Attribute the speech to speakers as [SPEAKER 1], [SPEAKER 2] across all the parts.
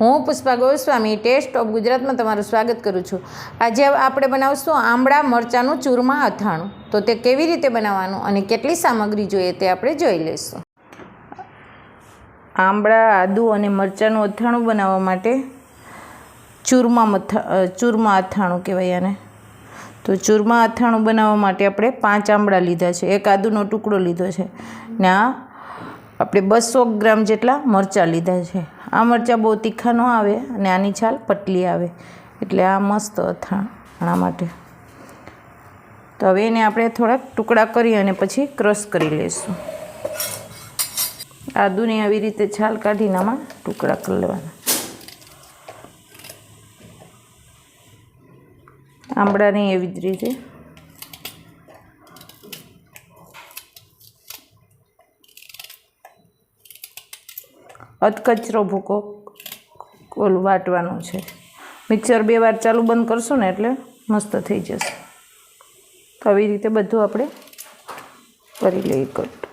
[SPEAKER 1] હું Pushpa Goswami test of ગુજરાતમાં તમારું સ્વાગત કરું છું. આજે આપણે બનાવશું આંબળા મરચાંનું ચૂરમા અથાણું. તો તે કેવી રીતે બનાવવાનું અને કેટલી સામગ્રી જોઈએ તે આપણે જોઈ લઈશું. આંબળા, આદુ અને મરચાંનું અથાણું બનાવવા માટે ચૂરમા મથા ચૂરમા અથાણું કહેવાય આને. તો ચૂરમા અથાણું બનાવવા માટે આપણે પાંચ આંબળા લીધા છે. એક આદુનો ટુકડો લીધો છે. ને આ આપણે બસો ગ્રામ જેટલા મરચાં લીધા છે. આ મરચાં બહુ તીખા ન આવે અને આની છાલ પટલી આવે. એટલે આ મસ્ત અથાણા માટે. તો હવે એને આપણે થોડાક ટુકડા કરી અને પછી ક્રશ કરી લઈશું. આદુની આવી રીતે છાલ કાઢીને આમાં ટુકડા કરી લેવાના. આંબળાની એવી જ રીતે અધકચરો ભૂકો ઓલું વાટવાનું છે. મિક્સર બે વાર ચાલુ બંધ કરશું ને એટલે મસ્ત થઈ જશે. તો આવી રીતે બધું આપણે કરી લઈએ કટ.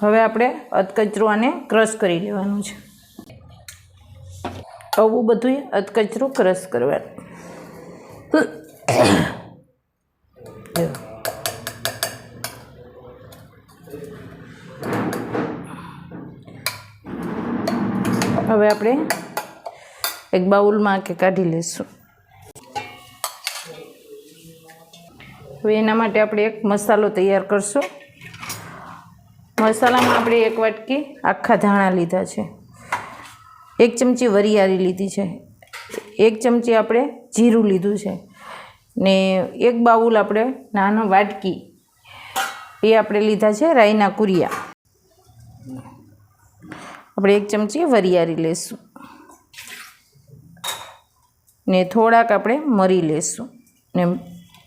[SPEAKER 1] હવે આપણે અધકચરું આને ક્રશ કરી લેવાનું છે. આવું બધું અધકચરું ક્રશ કરવાનું. હવે આપણે એક બાઉલમાં કે કાઢી લઈશું. હવે એના માટે આપણે એક મસાલો તૈયાર કરશું. મસાલામાં આપણે એક વાટકી આખા ધાણા લીધા છે. એક ચમચી વરિયાળી લીધી છે. એક ચમચી આપણે જીરું લીધું છે. ને એક બાઉલ આપણે નાનો વાટકી એ આપણે લીધા છે રાઈના કુરિયા. આપણે એક ચમચી વરિયાળી લઈશું ને થોડાક આપણે મરી લઈશું ને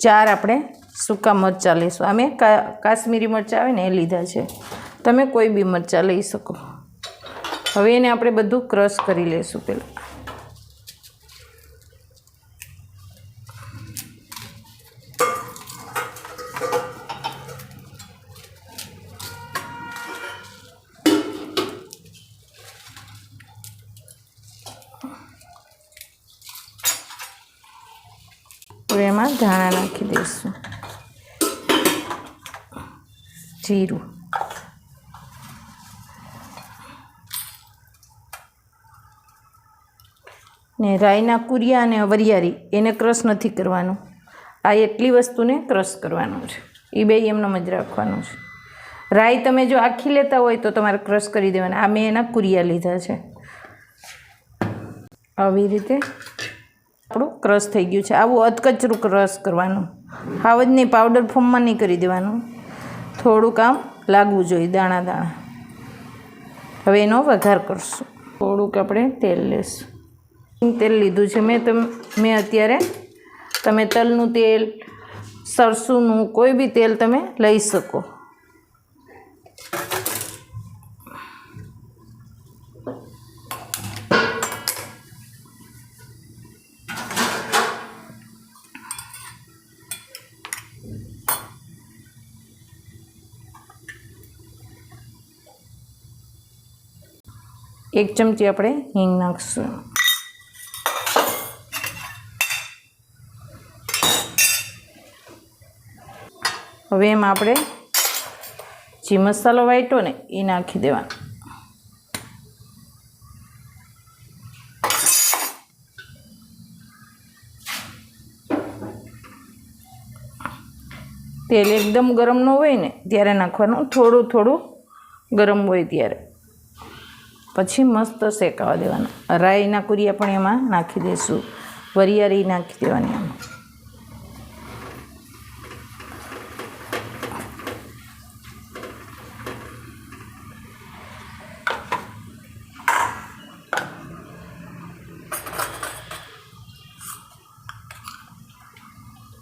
[SPEAKER 1] ચાર આપણે સૂકા મરચાં લઈશું અમે કા, કાશ્મીરી મરચાં આવે ને એ લીધા છે. તમે કોઈ બી મરચાં લઈ શકો. હવે એને આપણે બધું ક્રશ કરી લઈશું પહેલાં. હવે એમાં ધાણા નાખી દઈશું. જીરું. ને રાઈના કુરિયા અને વરિયારી એને ક્રશ નથી કરવાનું. આ એટલી વસ્તુને ક્રશ કરવાનું છે. એ બે એમનેમ જ રાખવાનું છે. રાઈ તમે જો આખી લેતા હોય તો તમારે ક્રશ કરી દેવાના. આ મેં એના કુરિયા લીધા છે. આવી રીતે આપણું ક્રશ થઈ ગયું છે. આવું અધકચરું ક્રશ કરવાનું. હાવજની પાવડર ફોર્મમાં નહીં કરી દેવાનું. થોડુંક આમ લાગવું જોઈએ, દાણા દાણા. હવે એનો વઘાર કરશું. થોડુંક આપણે તેલ લેશું. તેલ લીધું છે. મેં તમ, મેં અત્યારે તમે તલનું તેલ, સરસુંનું કોઈ બી તેલ તમે લઈ શકો. એક ચમચી આપણે હિંગ નાખશું. હવે એમાં આપણે જે મસાલો વાટ્યો ને એ નાખી દેવાનો. તેલ એકદમ ગરમ ન હોય ને ત્યારે નાખવાનું થોડું થોડું ગરમ હોય ત્યારે. પછી મસ્ત શેકાવા દેવાના. રાઈના કુરિયા પણ એમાં નાખી દઈશું વરિયાળી નાખી દેવાની એમાં.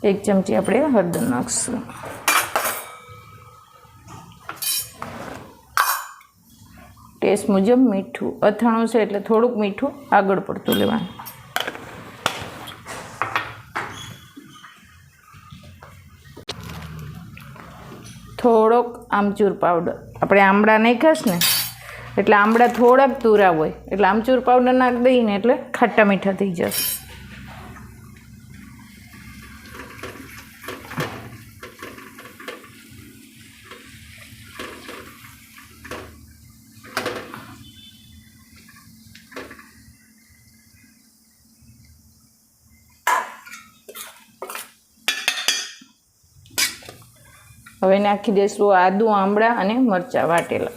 [SPEAKER 1] એક ચમચી આપણે હળદર નાખશું. ટેસ્ટ મુજબ મીઠું. અથાણું છે એટલે થોડુંક મીઠું આગળ પડતું લેવાનું. થોડોક આમચૂર પાવડર. આપણે આમળા નહીં ખાશ ને? એટલે આંબળા થોડાક તુરા હોય. એટલે આમચૂર પાવડર નાખી દઈને એટલે ખાટા મીઠા થઈ જશે. હવે નાખી દઈશું આદુ, આમળા અને મરચાં વાટેલા.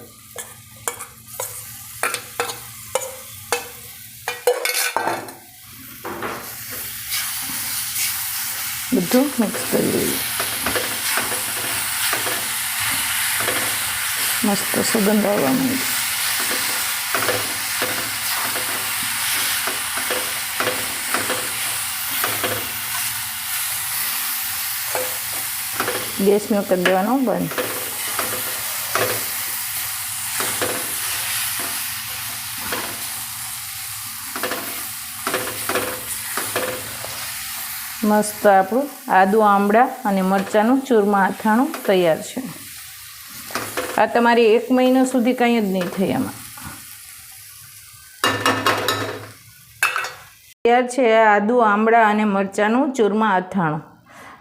[SPEAKER 1] બધું મિક્સ કરી દઈએ મસ્ત સુગંધ આવવા માંડી. ગેસનો કરી દેવાનો, બંધ. મસ્ત આપણું આદુ, આમળા અને મરચાંનું ચૂરમા અથાણું તૈયાર છે. આ તમારે એક મહિના સુધી કંઈ જ નહીં થાય એમાં તૈયાર છે આદુ, આમળા અને મરચાંનું ચૂરમા અથાણું